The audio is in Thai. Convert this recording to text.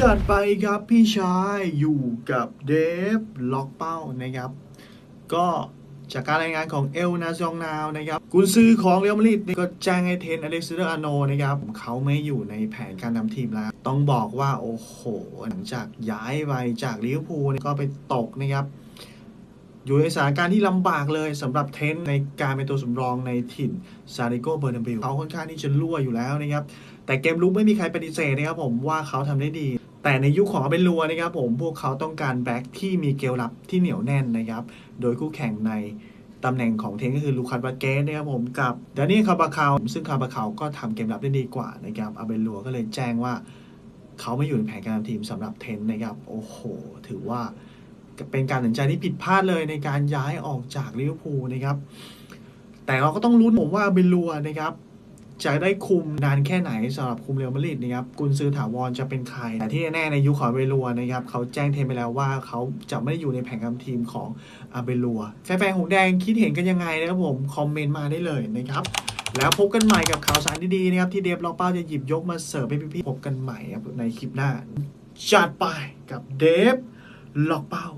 จัดไปครับพี่ชายอยู่กับเดฟล็อกเป้านะครับ ก็จากการรายงานของเอลนาซองนาวนะครับกุนซือของเรอัลมาดริดก็แจ้งให้เทนอเล็กซานเดอร์อาโนนะครับเขาไม่อยู่ในแผนการนำทีมแล้ว ต้องบอกว่าโอ้โห หลังจากย้ายไปจากลิเวอร์พูลก็ไปตกนะครับอยู่ในสถานการณ์ที่ลำบากเลยสำหรับเทนในการเป็นตัวสำรองในถิ่นซาริโกเบอร์นาบิลเขาค่อนข้างที่จะรั่วอยู่แล้วนะครับ แต่เกมลุกไม่มีใครปฏิเสธนะครับผมว่าเขาทำได้ดี แต่ในยุคของอาเบนลัวนะครับผมพวกเขาต้องการแบ็กที่มีเกลรับที่เหนียวแน่นนะครับ โดยคู่แข่งในตำแหน่งของเทนก็คือลูคัสวาเกสนะครับผมกับดานี่คาบาคาวซึ่งคาบาคาวก็ทำเกมรับได้ดีกว่านะครับอาเบลัวก็เลยแจ้งว่า เขาไม่อยู่ในแผนการทีมสำหรับเทนนะครับโอ้โห ถือว่าเป็นการตัดสินใจที่ผิดพลาดเลยในการย้ายออกจากลิเวอร์พูลนะครับแต่เราก็ต้องลุ้นผมว่าเบลัวนะครับ จะได้คุมนานแค่ไหนสำหรับคุมเรอัลมาดริดนะครับกุนซือถาวรจะเป็นใคร แต่ที่แน่ในยุคของเบลัวนะครับเขาแจ้งเทนไปแล้วว่าเขาจะไม่ได้อยู่ในแผนการทีมของอาเบลัวแฟนๆหงแดงคิดเห็นกันยังไงนะครับผม คอมเมนต์มาได้เลยนะครับแล้วพบกันใหม่กับข่าวสารดีๆนะครับที่เดฟล็อกเป้าจะหยิบยกมาเสิร์ฟให้พี่ๆพบกันใหม่ในคลิปหน้าจัดไปกับเดฟล็อกเป้า